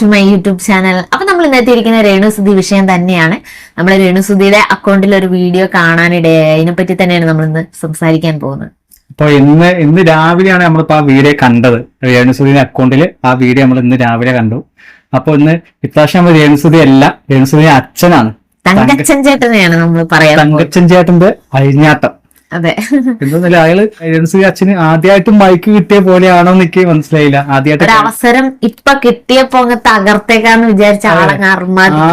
To my YouTube channel അപ്പൊ നമ്മൾ ഇന്നത്തെ ഇരിക്കുന്ന രേണുസുതി വിഷയം തന്നെയാണ്. നമ്മൾ രേണുസുതിയുടെ അക്കൗണ്ടിൽ ഒരു വീഡിയോ കാണാനിടയായി. അതിനെപ്പറ്റി തന്നെയാണ് നമ്മൾ ഇന്ന് സംസാരിക്കാൻ പോകുന്നത്. അപ്പൊ ഇന്ന് ഇന്ന് രാവിലെയാണ് നമ്മളിപ്പോ ആ വീഡിയോ കണ്ടത്. രേണുസുതിന്റെ അക്കൗണ്ടിൽ ആ വീഡിയോ നമ്മൾ ഇന്ന് രാവിലെ കണ്ടു. അപ്പൊ ഇന്ന് ഇപ്രാവശ്യം നമ്മൾ രേണുസുതി അല്ല രേണുസുതിന്റെ അച്ഛനാണ്. തങ്കച്ചൻ ചേട്ടനെയാണ് നമ്മൾ പറയാം. തങ്കച്ചൻ ചേട്ടന്റെ അഴിഞ്ഞാട്ടം അതെ. എന്താന്നല്ല അയാൾ ഏജൻസി അച്ഛന് ആദ്യമായിട്ടും മൈക്ക് കിട്ടിയ പോലെയാണോ എനിക്ക് മനസ്സിലായില്ല. ആദ്യമായിട്ട് അവസരം ഇപ്പൊ കിട്ടിയപ്പോ അങ്ങ് തകർത്തേക്കാന്ന് വിചാരിച്ച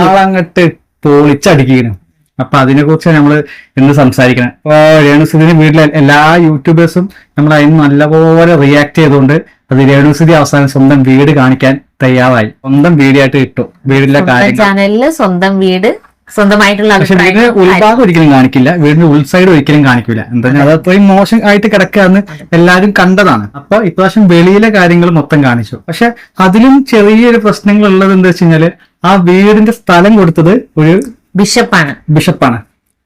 ആളങ്ങട്ട് പൊളിച്ചടിക്കുന്നു അപ്പൊ അതിനെ കുറിച്ച് നമ്മൾ ഇന്ന് സംസാരിക്കണം. അപ്പൊ രേണുസുദിന്റെ വീട്ടിലെ എല്ലാ യൂട്യൂബേഴ്സും നമ്മൾ അതിന് നല്ലപോലെ റിയാക്ട് ചെയ്തുകൊണ്ട് അത് രേണുസുതി അവസാനം സ്വന്തം വീട് കാണിക്കാൻ തയ്യാറായി. സ്വന്തം വീഡിയോ ആയിട്ട് ഇട്ടു. വീടിലെ കാര്യങ്ങൾ. ചാനലിൽ സ്വന്തം വീട് സ്വന്തമായിട്ടുള്ള ഉത്ഭാഗം ഉൾഭാഗം ഒരിക്കലും കാണിക്കില്ല. വീടിന്റെ ഉൾസൈഡ് ഒരിക്കലും കാണിക്കില്ല. എന്താ അത്. അത്രയും മോശം ആയിട്ട് കിടക്കാന്ന് എല്ലാരും കണ്ടതാണ്. അപ്പൊ ഇപ്രാവശ്യം വെളിയിലെ കാര്യങ്ങൾ മൊത്തം കാണിച്ചു. പക്ഷെ അതിലും ചെറിയൊരു പ്രശ്നങ്ങൾ ഉള്ളത് എന്താ വെച്ച് കഴിഞ്ഞാൽ ആ വീടിന്റെ സ്ഥലം കൊടുത്തത് ഒരു ബിഷപ്പാണ്. ബിഷപ്പാണ്.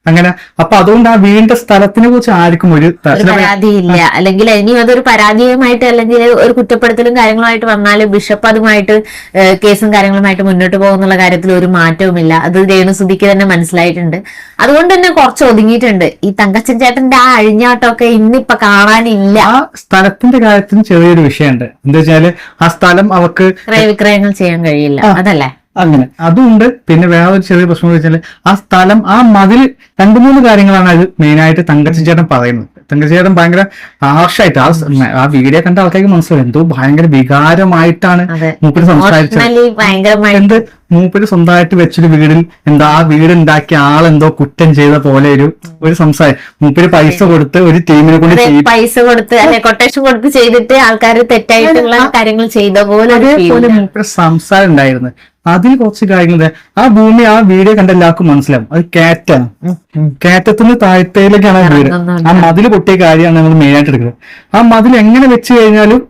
അങ്ങനെ അപ്പൊ അതുകൊണ്ട് ആ വീണ്ട സ്ഥലത്തിനെ കുറിച്ച് ആർക്കും ഒരു പരാതിയില്ല. അല്ലെങ്കിൽ ഇനി അതൊരു പരാതിയുമായിട്ട് അല്ലെങ്കിൽ ഒരു കുറ്റപ്പെടുത്തലും കാര്യങ്ങളുമായിട്ട് വന്നാൽ ബിഷപ്പ് അതുമായിട്ട് കേസും കാര്യങ്ങളുമായിട്ട് മുന്നോട്ട് പോകുന്നുള്ള കാര്യത്തിൽ ഒരു മാറ്റവുമില്ല. അത് രേണുസുതിക്ക് തന്നെ മനസ്സിലായിട്ടുണ്ട്. അതുകൊണ്ട് തന്നെ കുറച്ച് ഒതുങ്ങിയിട്ടുണ്ട്. ഈ തങ്കച്ചൻ ചേട്ടന്റെ ആ അഴിഞ്ഞാട്ടമൊക്കെ ഇന്നിപ്പൊ കാണാനില്ല. ആ സ്ഥലത്തിന്റെ കാര്യത്തിൽ ചെറിയൊരു വിഷയമുണ്ട്. എന്താ വെച്ചാൽ ആ സ്ഥലം അവർക്ക് ക്രയവിക്രയങ്ങൾ ചെയ്യാൻ കഴിയില്ല. അതല്ലേ? അങ്ങനെ. അതുണ്ട്. പിന്നെ വേറെ ഒരു ചെറിയ പ്രശ്നം എന്ന് വെച്ചാൽ ആ സ്ഥലം ആ മതിൽ രണ്ടു മൂന്ന് കാര്യങ്ങളാണ് അത് മെയിനായിട്ട് തങ്കച്ചൻ ചേട്ടൻ പറയുന്നത്. തങ്കച്ചൻ ചേട്ടൻ ഭയങ്കര ഹാർഷായിട്ട് ആ ആ വീഡിയോ കണ്ട ആൾക്കാർക്ക് മനസ്സിലാവും. എന്തോ ഭയങ്കര വികാരമായിട്ടാണ് മൂപ്പര് സംസാരിച്ചത്. മൂപ്പര് സ്വന്തമായിട്ട് വെച്ചൊരു വീടിൽ എന്താ ആ വീട് ഉണ്ടാക്കിയ ആളെന്തോ കുറ്റം ചെയ്ത പോലെ ഒരു ഒരു സംസാരം. മൂപ്പര് പൈസ കൊടുത്ത് ഒരു ടീമിനെ കൊണ്ട് പൈസ കൊടുത്ത് അല്ലെ കൊട്ടേഷൻ കൊടുത്ത് ചെയ്തിട്ട് ആൾക്കാർ തെറ്റായിട്ടുള്ള കാര്യങ്ങൾ ചെയ്ത പോലെ. അതേപോലെ മൂപ്പര് സംസാരം ഉണ്ടായിരുന്നു. അതിൽ കുറച്ച് കാര്യങ്ങൾ ആ ഭൂമി ആ വീഡിയോ കണ്ട എല്ലാവർക്കും മനസ്സിലാവും. അത് കയറ്റാണ് കാറ്റത്തിന് താഴത്തേലേക്കാണ് ആ വീട്. ആ മതിൽ പൊട്ടിയ കാര്യമാണ് നമ്മൾ മെയിൻ ആയിട്ട് എടുക്കുന്നത്. ആ മതിൽ എങ്ങനെ വെച്ച് കഴിഞ്ഞാലും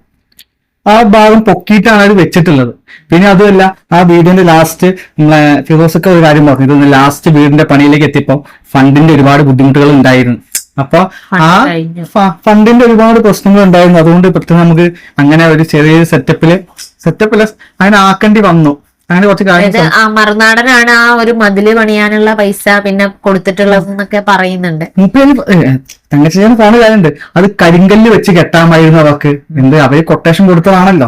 ആ ഭാഗം പൊക്കിയിട്ടാണ് അത് വെച്ചിട്ടുള്ളത്. പിന്നെ അതുമല്ല ആ വീടിന്റെ ലാസ്റ്റ് ഫിറോസൊക്കെ ഒരു കാര്യം പറഞ്ഞു. ഇതൊന്ന് ലാസ്റ്റ് വീടിന്റെ പണിയിലേക്ക് എത്തിയപ്പോ ഫണ്ടിന്റെ ഒരുപാട് ബുദ്ധിമുട്ടുകൾ ഉണ്ടായിരുന്നു. അപ്പൊ ആ ഫണ്ടിന്റെ ഒരുപാട് പ്രശ്നങ്ങൾ ഉണ്ടായിരുന്നു. അതുകൊണ്ട് പെട്ടെന്ന് നമുക്ക് അങ്ങനെ ഒരു ചെറിയ സെറ്റപ്പിൽ സെറ്റപ്പിൽ അങ്ങനെ ആക്കേണ്ടി വന്നു. അങ്ങനെ കുറച്ച് കാര്യം ആ മറുനാടനാണ് ആ ഒരു മതിൽ പണിയാനുള്ള പൈസ പിന്നെ കൊടുത്തിട്ടുള്ളത് എന്നൊക്കെ പറയുന്നുണ്ട്. തങ്കച്ചേനെ പറഞ്ഞ കാര്യമുണ്ട്. അത് കരിങ്കല്ല് വെച്ച് കെട്ടാമായിരുന്നു അവർക്ക്. എന്ത്? അവർ കൊട്ടേഷൻ കൊടുത്തതാണല്ലോ.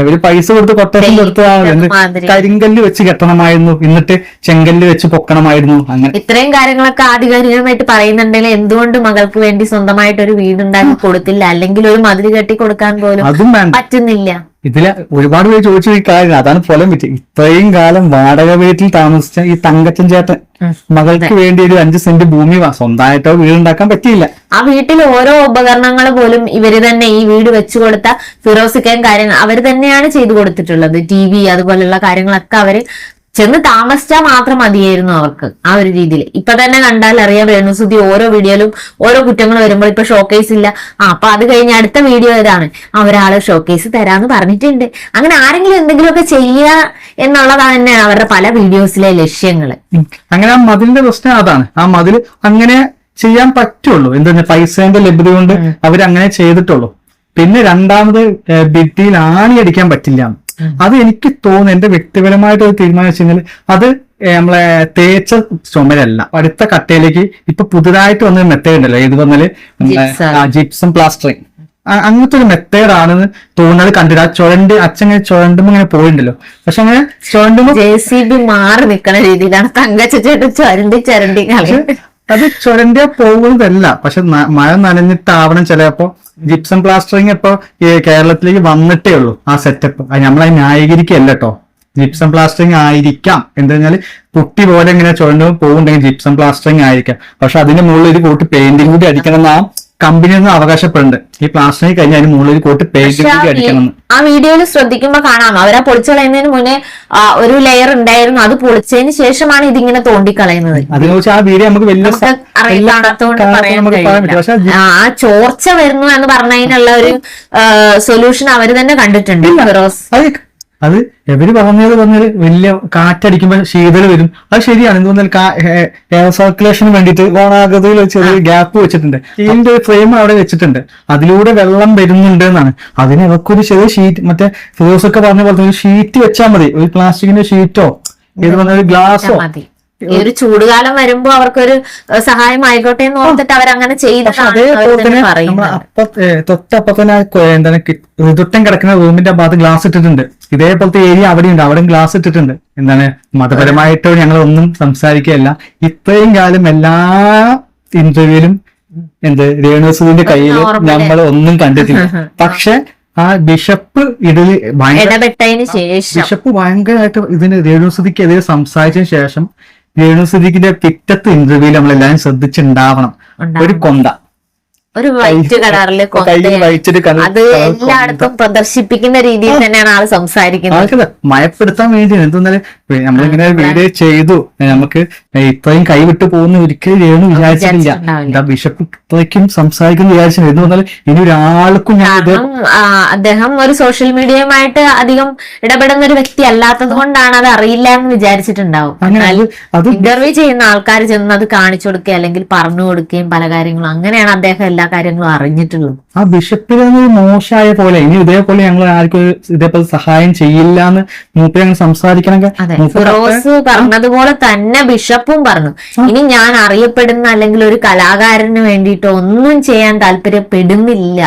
അവർ പൈസ കൊടുത്ത് കൊട്ടേഷൻ കൊടുത്തതാണ് കരിങ്കല്ല് വെച്ച് കെട്ടണമായിരുന്നു. എന്നിട്ട് ചെങ്കല്ല് വെച്ച് പൊക്കണമായിരുന്നു. അങ്ങനെ. ഇത്രയും കാര്യങ്ങളൊക്കെ ആധികാരികമായിട്ട് പറയുന്നുണ്ടെങ്കിൽ എന്തുകൊണ്ട് മകൾക്ക് വേണ്ടി സ്വന്തമായിട്ട് ഒരു വീടുണ്ടാക്കി കൊടുത്തില്ല? അല്ലെങ്കിൽ ഒരു മതിൽ കെട്ടി കൊടുക്കാൻ പോലും പറ്റുന്നില്ല. ഇതിൽ ഒരുപാട് പേര് ചോദിച്ചു ഈ കാര്യം അതാണ് പൊലം പറ്റി. ഇത്രയും കാലം വാടക വീട്ടിൽ താമസിച്ച ഈ തങ്കച്ചൻ ചേട്ടൻ മകൾക്ക് വേണ്ടി ഒരു അഞ്ച് സെന്റ് ഭൂമി വാ- സ്വന്തമായിട്ടോ വീടുണ്ടാക്കാൻ പറ്റിയില്ല. ആ വീട്ടിൽ ഓരോ ഉപകരണങ്ങൾ പോലും ഇവർ തന്നെ ഈ വീട് വെച്ചു കൊടുത്ത ഫിറോസിക്കയും കാര്യങ്ങൾ അവർ തന്നെയാണ് ചെയ്തു കൊടുത്തിട്ടുള്ളത്. ടി വി അതുപോലുള്ള കാര്യങ്ങളൊക്കെ അവർ ചെന്ന് താമസിച്ചാൽ മാത്രം മതിയായിരുന്നു അവർക്ക് ആ ഒരു രീതിയിൽ. ഇപ്പൊ തന്നെ കണ്ടാൽ അറിയാം രേണുസുതി ഓരോ വീഡിയോയിലും ഓരോ കുറ്റങ്ങൾ വരുമ്പോൾ ഇപ്പൊ ഷോക്കേസ് ഇല്ല. ആ അപ്പൊ അത് കഴിഞ്ഞ് അടുത്ത വീഡിയോ ഏതാണ്? ആ ഒരാൾ ഷോക്കേസ് തരാന്ന് പറഞ്ഞിട്ടുണ്ട്. അങ്ങനെ ആരെങ്കിലും എന്തെങ്കിലുമൊക്കെ ചെയ്യുക എന്നുള്ളതാണ് തന്നെ അവരുടെ പല വീഡിയോസിലെ ലക്ഷ്യങ്ങൾ. ഉം. അങ്ങനെ ആ മതിലിന്റെ പ്രശ്നം അതാണ്. ആ മതിൽ അങ്ങനെ ചെയ്യാൻ പറ്റുള്ളൂ. എന്താ പൈസേന്റെ ലഭ്യത കൊണ്ട് അവരങ്ങനെ ചെയ്തിട്ടുള്ളൂ. പിന്നെ രണ്ടാമത് ഭിത്തിയിൽ ആണി അടിക്കാൻ പറ്റില്ല അത് എനിക്ക് തോന്നുന്നു എന്റെ വ്യക്തിപരമായിട്ട് ഒരു തീരുമാനം വെച്ച് കഴിഞ്ഞാൽ അത് നമ്മളെ തേച്ച ചുമരല്ല. അടുത്ത കട്ടയിലേക്ക് ഇപ്പൊ പുതുതായിട്ട് വന്ന മെത്തേഡ് ഉണ്ടല്ലോ. ഏത് പറഞ്ഞാൽ Gypsum. ജിപ്സം. പ്ലാസ്റ്ററിങ് അങ്ങനത്തെ ഒരു മെത്തേഡ് ആണെന്ന് തോന്നുന്നത് കണ്ടിട്ട് ആ ചുഴണ്ട് അച്ഛങ്ങനെ ചുഴണ്ടുമ്പോ ഇങ്ങനെ പോയിണ്ടല്ലോ. പക്ഷെ അങ്ങനെ ചുഴണ്ടുമ്പോ ജെ സി ബി മാറി നിൽക്കുന്ന രീതിയിലാണ് തങ്കച്ചേട്ടൻ ചുരണ്ടി ചുരണ്ടി അത് ചുരണ്ടിയ പോകുന്നതല്ല. പക്ഷെ മഴ നനഞ്ഞിട്ടാവണം ചിലപ്പോ. ജിപ്സം പ്ലാസ്റ്ററിങ് ഇപ്പൊ കേരളത്തിലേക്ക് വന്നിട്ടേ ഉള്ളൂ. ആ സെറ്റപ്പ് നമ്മളെ ന്യായീകരിക്കല്ല കേട്ടോ ജിപ്സം പ്ലാസ്റ്ററിങ് ആയിരിക്കാം. എന്താ പുട്ടി പോലെ ഇങ്ങനെ ചുരണ്ടുമ്പോൾ പോകുന്നുണ്ടെങ്കിൽ ജിപ്സം പ്ലാസ്റ്ററിങ് ആയിരിക്കാം. പക്ഷെ അതിന് മുകളിൽ ഒരു കൂട്ടി പെയിന്റിംഗ് കൂടി അടിക്കണം എന്ന് കമ്പനി നിന്ന് അവകാശപ്പെടുന്നുണ്ട് ഈ പ്ലാസ്റ്റിക് കഴിഞ്ഞാൽ അതിന് മുകളിൽ കോട്ട് പെയിന്റിംഗ് അടിക്കണം ആ വീഡിയോയിൽ ശ്രദ്ധിക്കുമ്പോ കാണാം. അവരാ പൊളിച്ചളയുന്നതിന് മുന്നേ ഒരു ലെയർ ഉണ്ടായിരുന്നു. അത് പൊളിച്ചതിന് ശേഷമാണ് ഇതിങ്ങനെ തോണ്ടിക്കളയുന്നത്. അതിനെ കുറിച്ച് ആ വീഡിയോ നമുക്ക് വലിയ ആ ചോർച്ച വരുന്നു എന്ന് പറഞ്ഞതിനുള്ള ഒരു സൊല്യൂഷൻ അവർ തന്നെ കണ്ടിട്ടുണ്ട്. ഫിറോസ്. അത് എവര് പറഞ്ഞത് പറഞ്ഞത് വലിയ കാറ്റടിക്കുമ്പോൾ ശീതൾ വരും. അത് ശരിയാണ്. എന്ത് പറഞ്ഞാൽ എയർ സർക്കുലേഷന് വേണ്ടിയിട്ട് ഗോണാകൃതിയിൽ ചെറിയ ഗ്യാപ്പ് വെച്ചിട്ടുണ്ട്. ഇതിന്റെ ഫ്രെയിം അവിടെ വെച്ചിട്ടുണ്ട്. അതിലൂടെ വെള്ളം വരുന്നുണ്ട് എന്നാണ്. അതിന് ഇവക്കൊരു ചെറിയ ഷീറ്റ് മറ്റേ ഫിറോസ് ഒക്കെ പറഞ്ഞ പോലെ ഒരു ഷീറ്റ് വെച്ചാൽ മതി. ഒരു പ്ലാസ്റ്റിക്കിന്റെ ഷീറ്റോ ഏത് പറഞ്ഞ ഒരു ഗ്ലാസോ ഈ ഒരു ചൂടുകാലം വരുമ്പോ അവർക്കൊരു സഹായം ആയിക്കോട്ടെ എന്ന് ഓർത്തിട്ട് അവരങ്ങനെ ചെയ്തിട്ടാണ് ചെയ്തതാണ് അതേപോലെ തന്നെ തന്നെ പറയുന്നത്. അപ്പ ഏ, തൊട്ടപ്പ തന്നെ എന്താണ് ഋതുട്ടം കിടക്കുന്ന റൂമിന്റെ ഭാഗത്ത് ഗ്ലാസ് ഇട്ടിട്ടുണ്ട്. ഇതേപോലത്തെ ഏരിയ അവിടെ ഉണ്ട് അവിടെയും ഗ്ലാസ് ഇട്ടിട്ടുണ്ട്. എന്താണ്? മതപരമായിട്ടോ ഞങ്ങൾ ഒന്നും സംസാരിക്കുകയല്ല. ഇത്രയും കാലം എല്ലാ ഇന്റർവ്യൂവിലും എന്ത്? രേണുസുവിന്റെ കയ്യിൽ നമ്മൾ ഒന്നും കണ്ടിട്ടില്ല. പക്ഷെ ആ ബിഷപ്പ് ഇതിൽ ശേഷം. ബിഷപ്പ് ഭയങ്കരമായിട്ട് ഇതിന് രേണുസുതിക്കെതിരെ സംസാരിച്ചതിന് ശേഷം രേണുസുതിക്കിന്റെ പിറ്റത്തെ ഇന്റർവ്യൂവിൽ നമ്മൾ എല്ലാവരും ശ്രദ്ധിച്ചുണ്ടാവണം ഒരു കൊന്ത. ഒരു വൈറ്റ് കളറിൽ അത് എല്ലായിടത്തും പ്രദർശിപ്പിക്കുന്ന രീതിയിൽ തന്നെയാണ് ആൾ സംസാരിക്കുന്നത്. മയപ്പെടുത്താൻ വേണ്ടി എന്തെന്നാൽ നമ്മളിങ്ങനെ വീഡിയോ ചെയ്തു. നമുക്ക് ഇത്രയും കൈവിട്ട് പോകുന്ന ഒരിക്കലും രേണു വിചാരിച്ചിട്ടില്ല. ബിഷപ്പ് ഇത്രയ്ക്കും സംസാരിക്കുന്നു വിചാരിച്ചില്ല എന്ന് പറഞ്ഞാൽ ഇനി ഒരാൾക്കും അദ്ദേഹം ഒരു സോഷ്യൽ മീഡിയയുമായിട്ട് അധികം ഇടപെടുന്ന ഒരു വ്യക്തി അല്ലാത്തത് കൊണ്ടാണ് അത് അറിയില്ല എന്ന് വിചാരിച്ചിട്ടുണ്ടാവും. അത് ഇന്റർവ്യൂ ചെയ്യുന്ന ആൾക്കാർ ചെന്ന് അത് കാണിച്ചു കൊടുക്കുക അല്ലെങ്കിൽ പറഞ്ഞു കൊടുക്കുകയും പല കാര്യങ്ങളും അങ്ങനെയാണ് അദ്ദേഹം എല്ലാ കാര്യങ്ങളും അറിഞ്ഞിട്ടുള്ളത്. ആ ബിഷപ്പിന് ഒരു മോശമായ പോലെ ഇനി ഇതേപോലെ ഞങ്ങൾ ആർക്കും ഇതേപോലെ സഹായം ചെയ്യില്ല എന്ന് മൂപ്പര് സംസാരിക്കണമെങ്കിൽ അതെ. ഫിറോസ് പറഞ്ഞതുപോലെ തന്നെ ബിഷപ്പും പറഞ്ഞു. ഇനി ഞാൻ അറിയപ്പെടുന്ന അല്ലെങ്കിൽ ഒരു കലാകാരന് വേണ്ടിയിട്ട് ഒന്നും ചെയ്യാൻ താല്പര്യപ്പെടുന്നില്ല.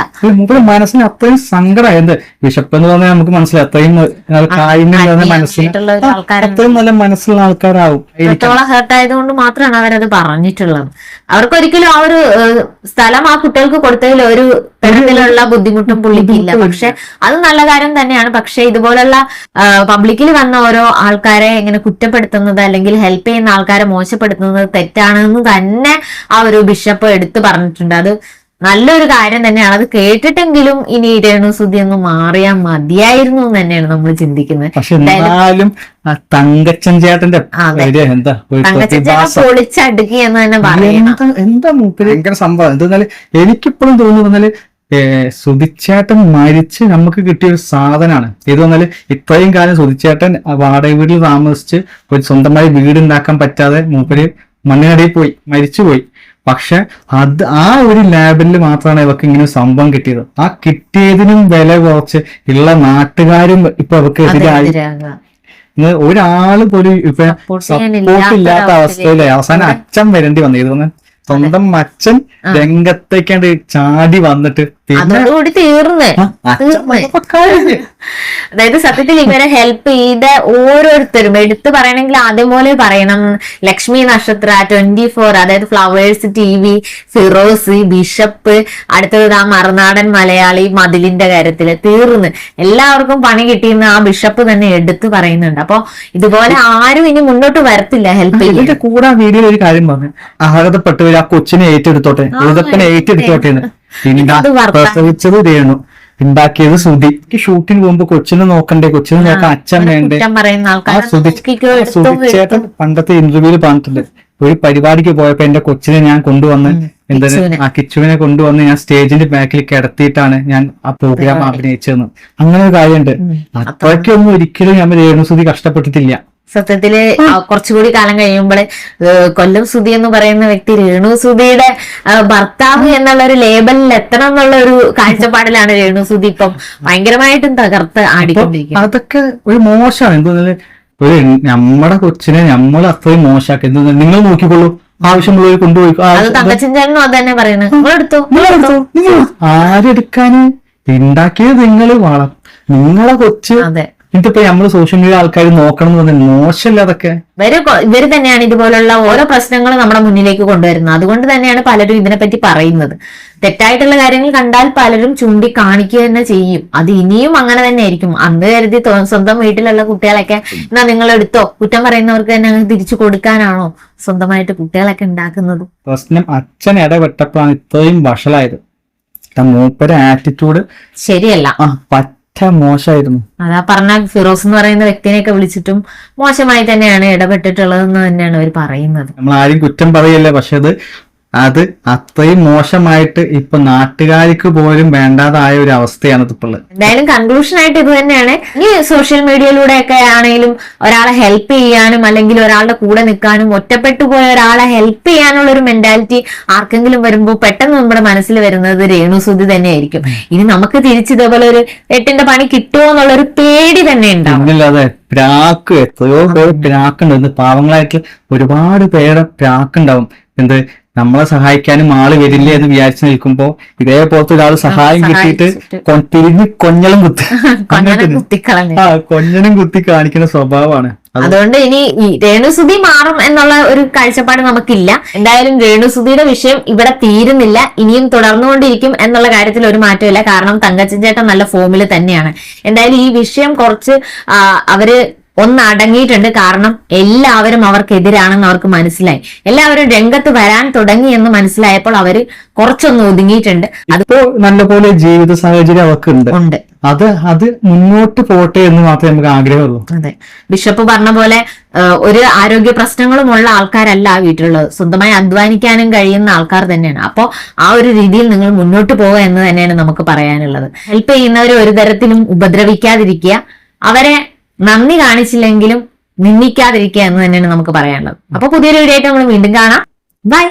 മനസ്സിന് അത്രയും സങ്കടം എന്ത് ബിഷപ്പ് എന്ന് പറഞ്ഞാൽ നമുക്ക് മനസ്സിലായി. അത്രയും മനസ്സിൽ അത്രയും നല്ല മനസ്സിലുള്ള ആൾക്കാരാവും. ഹേർട്ട് ആയതുകൊണ്ട് മാത്രമാണ് അവരത് പറഞ്ഞിട്ടുള്ളത്. അവർക്കൊരിക്കലും ആ ഒരു സ്ഥലം ആ കുട്ടികൾക്ക് കൊടുത്തതിൽ ഒരു തരത്തിലുള്ള ബുദ്ധിമുട്ടും പുള്ളിക്കില്ല. പക്ഷെ അത് നല്ല കാര്യം തന്നെയാണ്. പക്ഷെ ഇതുപോലുള്ള പബ്ലിക്കിൽ വന്ന ഓരോ ആൾക്കാരെ ഇങ്ങനെ കുറ്റപ്പെടുത്തുന്നത് അല്ലെങ്കിൽ ഹെൽപ്പ് ചെയ്യുന്ന ആൾക്കാരെ മോശപ്പെടുത്തുന്നത് തെറ്റാണെന്ന് തന്നെ ആ ഒരു ബിഷപ്പ് എടുത്തു പറഞ്ഞിട്ടുണ്ട്. അത് നല്ലൊരു കാര്യം തന്നെയാണ്. അത് കേട്ടിട്ടെങ്കിലും ഇനി രേണുസുതി ഒന്ന് മാറിയാൽ മതിയായിരുന്നു എന്ന് തന്നെയാണ് നമ്മൾ ചിന്തിക്കുന്നത്. പക്ഷെ എന്നാലും ആ തങ്കച്ചൻ ചേട്ടന്റെ എന്താ? പൊളിച്ചടുക്കി എന്ന് തന്നെ പറയണം. എന്താ ഭയങ്കര സംഭവം. എന്താ എനിക്കിപ്പോഴും തോന്നുന്നു സുതിച്ചേട്ടൻ മരിച്ച് നമുക്ക് കിട്ടിയ ഒരു സാധനമാണ് ഇത് വന്നാൽ ഇത്രയും കാലം സുതിച്ചേട്ടൻ ആ വാടക വീട്ടിൽ താമസിച്ച് ഒരു സ്വന്തമായി വീട് ഉണ്ടാക്കാൻ പറ്റാതെ മൂപ്പര് മണ്ണിനടിയിൽ പോയി മരിച്ചുപോയി. പക്ഷെ അത് ആ ഒരു ലാബിൽ മാത്രമാണ് ഇവർക്ക് ഇങ്ങനെ സംഭവം കിട്ടിയത്. ആ കിട്ടിയതിനും വില കുറച്ച് ഉള്ള നാട്ടുകാരും ഇപ്പൊ അവർക്ക് എതിരായി. ഒരാൾ പോലും ഇപ്പൊ സപ്പോർട്ട് ഇല്ലാത്ത അവസ്ഥയിലെ അവസാനം അച്ഛൻ വരേണ്ടി വന്നു ഇതൊന്ന് സ്വന്തം അച്ഛൻ രംഗത്തേക്കാണ്ട് ചാടി വന്നിട്ട് അതോടുകൂടി തീർന്ന്. അതായത് സത്യത്തിൽ ഇവരെ ഹെൽപ്പ് ചെയ്ത ഓരോരുത്തരും എടുത്തു പറയണമെങ്കിൽ ആദ്യം പോലെ പറയണം. ലക്ഷ്മി നക്ഷത്ര ട്വന്റി ഫോർ അതായത് Flowers T V Firoz bishop അടുത്തത് ആ മറുനാടൻ മലയാളി മതിലിന്റെ കാര്യത്തിൽ തീർന്ന്. എല്ലാവർക്കും പണി കിട്ടിയെന്ന് ആ ബിഷപ്പ് തന്നെ എടുത്തു പറയുന്നുണ്ട്. അപ്പൊ ഇതുപോലെ ആരും ഇനി മുന്നോട്ട് വരത്തില്ല ഹെൽപ്പ് ഇതിന്റെ കൂടെ വീഡിയോ ഒരു കാര്യം പറഞ്ഞു. അർഹതപ്പെട്ടവർ ആ കൊച്ചിനെ ഏറ്റെടുത്തോട്ടെ ഏറ്റെടുത്തോട്ടെ പ്രസവിച്ചത് രേണു ഉണ്ടാക്കിയത് സുധി ഷൂട്ടിന് പോകുമ്പോ കൊച്ചിനെ നോക്കണ്ടേ? കൊച്ചിനെ നോക്കാൻ അച്ഛൻ വേണ്ടേ? ആ സുധി സുധിച്ചേട്ടൻ പണ്ടത്തെ ഇന്റർവ്യൂൽ പറഞ്ഞിട്ടുണ്ട്. ഒരു പരിപാടിക്ക് പോയപ്പോ എന്റെ കൊച്ചിനെ ഞാൻ കൊണ്ടുവന്ന് എന്താണ്? ആ കിച്ചുവിനെ കൊണ്ടുവന്ന് ഞാൻ സ്റ്റേജിന്റെ ബാക്കിൽ കിടത്തിയിട്ടാണ് ഞാൻ ആ പ്രോഗ്രാം അഭിനയിച്ചതെന്ന്. അങ്ങനെ ഒരു കാര്യമുണ്ട്. അത്രയ്ക്കൊന്നും ഒരിക്കലും ഞാൻ രേണുസുതി കഷ്ടപ്പെട്ടിട്ടില്ല. സത്യത്തിൽ കുറച്ചുകൂടി കാലം കഴിയുമ്പോൾ കൊല്ലം സുധി എന്ന് പറയുന്ന വ്യക്തി രേണു സുധിയുടെ ഭർത്താവ് എന്നുള്ള ഒരു ലേബലിൽ എത്തണം എന്നുള്ള ഒരു കാഴ്ചപ്പാടിലാണ് രേണു സുധി ഇപ്പം ഭയങ്കരമായിട്ടും തകർത്ത് ആടിക്കൊണ്ടിരിക്കുന്നത്. അതൊക്കെ ഒരു മോശമാണ്. എന്താ ഒരു നമ്മുടെ കൊച്ചിനെ നമ്മൾ അത്രയും മോശമാക്കി. എന്താ നിങ്ങൾ നോക്കിക്കോളൂ. ആവശ്യമുള്ളവർ കൊണ്ടുപോയി. ആരെടുക്കാന്? ഉണ്ടാക്കിയത് നിങ്ങൾ വളം. നിങ്ങളെ കൊച്ച് അതെ. ഇതിപ്പോ നമ്മൾ സോഷ്യൽ മീഡിയ ആൾക്കാർ നോക്കണം എന്ന് പറഞ്ഞാൽ മോശമല്ല അതൊക്കെ? ഇവർ ഇവർ തന്നെയാണ് ഇതുപോലുള്ള ഓരോ പ്രശ്നങ്ങൾ നമ്മുടെ മുന്നിലേക്ക് കൊണ്ടുവരുന്നത്. അതുകൊണ്ട് തന്നെയാണ് പലരും ഇതിനെപ്പറ്റി പറയുന്നത്. തെറ്റായിട്ടുള്ള കാര്യങ്ങൾ കണ്ടാൽ പലരും ചൂണ്ടിക്കാണിക്കുക തന്നെ ചെയ്യും. അത് ഇനിയും അങ്ങനെ തന്നെ ആയിരിക്കും. അന്ന് കരുതി സ്വന്തം വീട്ടിലുള്ള കുട്ടികളൊക്കെ എന്നാ നിങ്ങൾ എടുത്തോ? കുറ്റം പറയുന്നവർക്ക് തന്നെ തിരിച്ചു കൊടുക്കാനാണോ സ്വന്തമായിട്ട് കുട്ടികളൊക്കെ ഉണ്ടാക്കുന്നത്? പ്രശ്നം അച്ഛൻ ഇടപെട്ടപ്പോഴാണ് ഇത്രയും വഷളായത്. മൂപ്പര ആറ്റിറ്റ്യൂഡ് ശരിയല്ല. മോശമായിരുന്നു അതാ പറഞ്ഞ ഫിറോസ് എന്ന് പറയുന്ന വ്യക്തിനെയൊക്കെ വിളിച്ചിട്ടും മോശമായി തന്നെയാണ് ഇടപെട്ടിട്ടുള്ളതെന്ന് തന്നെയാണ് അവർ പറയുന്നത്. നമ്മൾ ആരും കുറ്റം പറയല്ലേ പക്ഷെ അത് അത് അത്രയും മോശമായിട്ട് ഇപ്പൊ നാട്ടുകാർക്ക് പോലും വേണ്ടാതായ ഒരു അവസ്ഥയാണ് ഇപ്പൊ എന്തായാലും കൺക്ലൂഷൻ ആയിട്ട് ഇത് തന്നെയാണ്. ഈ സോഷ്യൽ മീഡിയയിലൂടെ ഒക്കെ ആണെങ്കിലും ഒരാളെ ഹെൽപ്പ് ചെയ്യാനും അല്ലെങ്കിൽ ഒരാളുടെ കൂടെ നിൽക്കാനും ഒറ്റപ്പെട്ടു പോയ ഒരാളെ ഹെൽപ്പ് ചെയ്യാനുള്ള ഒരു മെന്റാലിറ്റി ആർക്കെങ്കിലും വരുമ്പോൾ പെട്ടെന്ന് നമ്മുടെ മനസ്സിൽ വരുന്നത് രേണുസുതി തന്നെയായിരിക്കും. ഇനി നമുക്ക് തിരിച്ചു ഇതേപോലെ ഒരു എട്ടിന്റെ പണി കിട്ടുമോ എന്നുള്ള ഒരു പേടി തന്നെ ഉണ്ടാവും. പ്രാക്ക് എത്രയോ പേര് പ്രാക്കുണ്ട്. എന്ത് പാവങ്ങളായിട്ട് ഒരുപാട് പേരെ പ്രാക്കുണ്ടാവും. എന്ത്? നമ്മളെ സഹായിക്കാനും ആൾ വരില്ലേ എന്ന് വിചാരിച്ചു നിൽക്കുമ്പോ ഇതേപോലത്തെ ഒരാൾ സഹായം കിട്ടിയിട്ട് തിരിഞ്ഞ് കൊഞ്ഞലും കുത്തി. ആ കൊഞ്ഞനും കുത്തി കാണിക്കുന്ന സ്വഭാവമാണ്. അതുകൊണ്ട് ഇനി രേണുസുതി മാറും എന്നുള്ള ഒരു കാഴ്ചപ്പാട് നമുക്കില്ല. എന്തായാലും രേണുസുതിയുടെ വിഷയം ഇവിടെ തീരുന്നില്ല. ഇനിയും തുടർന്നുകൊണ്ടിരിക്കും എന്നുള്ള കാര്യത്തിൽ ഒരു മാറ്റമില്ല. കാരണം തങ്കച്ചൻ ചേട്ടൻ നല്ല ഫോമിൽ തന്നെയാണ്. എന്തായാലും ഈ വിഷയം കുറച്ച് അവർ ഒന്ന് അടങ്ങിയിട്ടുണ്ട് കാരണം എല്ലാവരും അവർക്കെതിരാണെന്ന് അവർക്ക് മനസ്സിലായി. എല്ലാവരും രംഗത്ത് വരാൻ തുടങ്ങി എന്ന് മനസ്സിലായപ്പോൾ അവർ കുറച്ചൊന്ന് ഒതുങ്ങിയിട്ടുണ്ട്. അത് അതിപ്പോ നല്ലപോലെ ജീവിത സാഹചര്യം അവർക്ക് ഉണ്ട്. അത് അത് മുന്നോട്ട് പോട്ടെ എന്ന് മാത്രമേ നമുക്ക് ആഗ്രഹമുള്ളൂ. അതെ. ബിഷപ്പ് പറഞ്ഞ പോലെ ഒരു ആരോഗ്യ പ്രശ്നങ്ങളുമുള്ള ആൾക്കാരല്ല ആ വീട്ടിലുള്ളത്. സ്വന്തമായി അധ്വാനിക്കാനും കഴിയുന്ന ആൾക്കാർ തന്നെയാണ്. അപ്പോൾ ആ ഒരു രീതിയിൽ നിങ്ങൾ മുന്നോട്ട് പോവുക എന്ന് തന്നെയാണ് നമുക്ക് പറയാനുള്ളത്. ഹെൽപ്പ് ചെയ്യുന്നവരെ ഒരു തരത്തിലും ഉപദ്രവിക്കാതിരിക്കുക. അവരെ നന്ദി കാണിച്ചില്ലെങ്കിലും നിന്ദിക്കാതിരിക്കുക എന്ന് തന്നെയാണ് നമുക്ക് പറയാനുള്ളത്. അപ്പൊ പുതിയൊരു വീഡിയോ ആയിട്ട് നമ്മൾ വീണ്ടും കാണാം. ബൈ